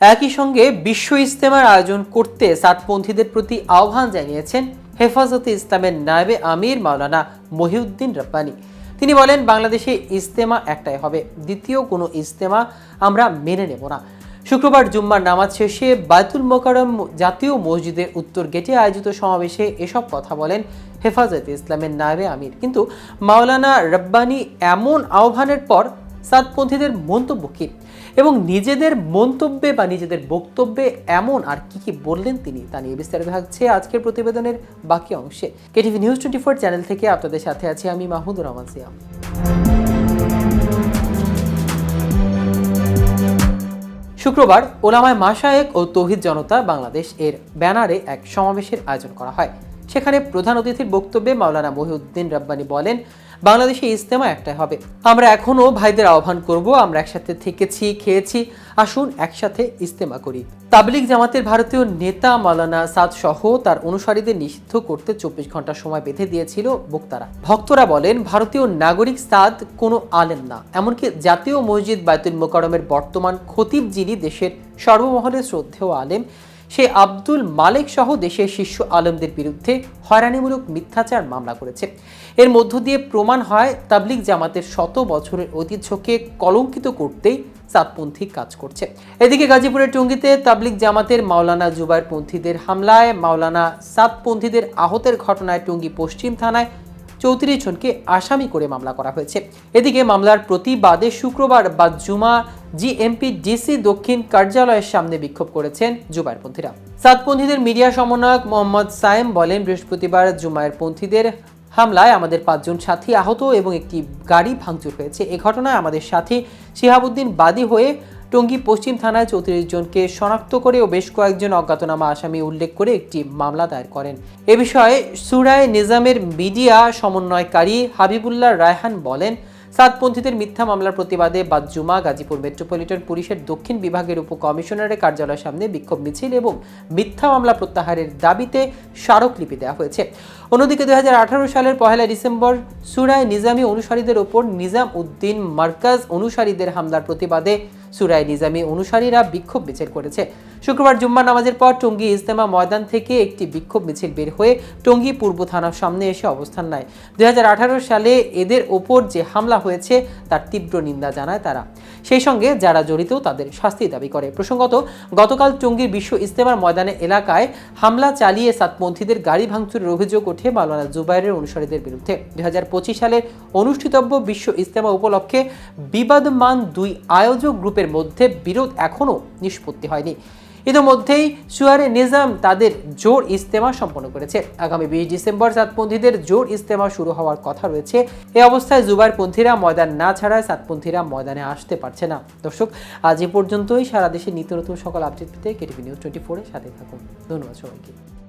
একই সঙ্গে বিশ্ব ইজতেমার আয়োজন করতে সাতপন্থীদের প্রতি আহ্বান জানিয়েছেন হেফাজতে ইসলামের নায়েবে আমির মাওলানা মহিউদ্দিন রব্বানি। তিনি বলেন, বাংলাদেশে ইজতেমা একটাই হবে, দ্বিতীয় কোনো ইজতেমা আমরা মেনে নেব না। শুক্রবার জুম্মার নামাজ শেষে বায়তুল মোকারম জাতীয় মসজিদের উত্তর গেটে আয়োজিত সমাবেশে এসব কথা বলেন হেফাজতে ইসলামের নায়েবে আমির। কিন্তু মাওলানা রব্বানি এমন আহ্বানের পর সাতপন্থীদের মন্তব্য কী? এবং নিজেদের মন্তব্যে বা নিজেদের বক্তব্যে এমন আর কি কি বললেন তিনি, তা নিয়ে বিস্তারিত থাকছে আজকের প্রতিবেদনের বাকি অংশে। KTV news twenty four channel থেকে আপনাদের সাথে আছি আমি মাহমুদুর রহমান সিয়াম। শুক্রবার ওলামায় মাসায়েক ও তৌহিদ জনতা বাংলাদেশ এর ব্যানারে এক সমাবেশের আয়োজন করা হয়। সেখানে প্রধান অতিথির বক্তব্যে মাওলানা মহিউদ্দিন রাব্বানি বলেন বাংলাদেশে ইজতেমা একটাই হবে। আমরা এখনও ভাইদের আহ্বান করব, আমরা একসাথে থেকেছি, খেয়েছি, আসুন একসাথে ইজতেমা করি। তাবলিগ জামাতের ভারতীয় নেতা মাওলানা সাদ সহ তার অনুসারীদের নিষিদ্ধ করতে চব্বিশ ঘণ্টা সময় বেঁধে দিয়েছিল বক্তারা। ভক্তরা বলেন, ভারতীয় নাগরিক সাদ কোনো আলেম না, এমনকি জাতীয় মসজিদ বায়তুল মোকারমের বর্তমান খতিব যিনি দেশের সর্বমহলে শ্রদ্ধেয় আলেম সে আব্দুল মালেক সহ দেশের শীর্ষ আলমদের বিরুদ্ধে হয়রানিমূলক মিথ্যাচার মামলা করেছে। এর মধ্য দিয়ে প্রমাণ হয়, তাবলিগ জামাতের শত বছরের ঐতিহ্যকে কলঙ্কিত করতেই সাতপন্থী কাজ করছে। এদিকে গাজীপুরের টঙ্গীতে তাবলিগ জামাতের মাওলানা জুবাইর পন্থীদের হামলায় মাওলানা সাতপন্থীদের আহতের ঘটনায় টঙ্গী পশ্চিম থানায় চৌত্রিশ জনকে আসামি করে মামলা করা হয়েছে। এদিকে মামলার প্রতিবাদে শুক্রবার বা জুমা জিএমপি, ডিসি দক্ষিণ কার্যালয়ের সামনে বিক্ষোভ করেছেন জুবাইরপন্থীরা সাতপন্থীদের মিডিয়া সমন্বয়ক মোহাম্মদ সায়েম বলেন, বৃহস্পতিবার জুমায়ের পন্থীদের হামলায় আমাদের পাঁচজন সাথী আহত এবং একটি গাড়ি ভাঙচুর হয়েছে। এ ঘটনায় আমাদের সাথী শিহাবুদ্দিন বাদী হয়ে টঙ্গী পশ্চিম থানায় চৌত্রিশ জনকে শনাক্ত করে ও বেশ কয়েকজন অজ্ঞাতনামা আসামি উল্লেখ করে একটি মামলা দায়ের করেন। এ বিষয়ে সুরায় নিজামের মিডিয়া সমন্বয়কারী হাবিবুল্লাহ রায়হান বলেন সাতপন্থীদের মিথ্যা মামলার প্রতিবাদে বাদজুমা গাজীপুর মেট্রোপলিটন পুলিশের দক্ষিণ বিভাগের উপ কমিশনারের কার্যালয়ের সামনে বিক্ষোভ মিছিল এবং মিথ্যা মামলা প্রত্যাহারের দাবিতে স্মারকলিপি দেওয়া হয়েছে। অন্যদিকে দুই হাজার আঠারো সালের পহেলা ডিসেম্বর সুরায় নিজামী অনুসারীদের ওপর নিজাম উদ্দিন মার্কাজ অনুসারীদের হামলার প্রতিবাদে সুরায় নিজামী অনুসারীরা বিক্ষোভ মিছিল করেছে। শুক্রবার জুম্মা নামাজের পর টঙ্গী ইজতেমা ময়দান থেকে একটি বিক্ষোভ মিছিল বের হয়ে টঙ্গী পূর্ব থানার সামনে এসে অবস্থান নেয়। দু হাজার আঠারো সালে এদের ওপর যে হামলা হয়েছে, তার তীব্র নিন্দা জানায় তারা। সেই সঙ্গে যারা জড়িত, তাদের শাস্তি দাবি করে। প্রসঙ্গত, গতকাল টঙ্গীর বিশ্ব ইজতেমার ময়দানে এলাকায় হামলা চালিয়ে সাতপন্থীদের গাড়ি ভাঙচুরের অভিযোগ ওঠে মাওলানা জুবাইরের অনুসারীদের বিরুদ্ধে। দুই সালের অনুষ্ঠিতব্য বিশ্ব ইজতেমা উপলক্ষে বিবাদমান দুই আয়োজক গ্রুপের মধ্যে বিরোধ এখনও নিষ্পত্তি হয়নি। ইতিমধ্যেই সুয়ারে নিজাম তাদের জোর ইস্তেমা সম্পন্ন করেছে। আগামী বিশ ডিসেম্বর সাতপন্থীদের জোর ইস্তেমা শুরু হওয়ার কথা রয়েছে। এ অবস্থায় জুবাইরপন্থীরা ময়দান না ছাড়ায় সাতপন্থীরা ময়দানে আসতে পারছে না। দর্শক, আজ এ পর্যন্তই। সারা দেশে নিত্য নতুন সকল আপডেট পেতে কেটিভি নিউজ টোয়েন্টি ফোরের সাথে থাকুন। ধন্যবাদ সবাইকে।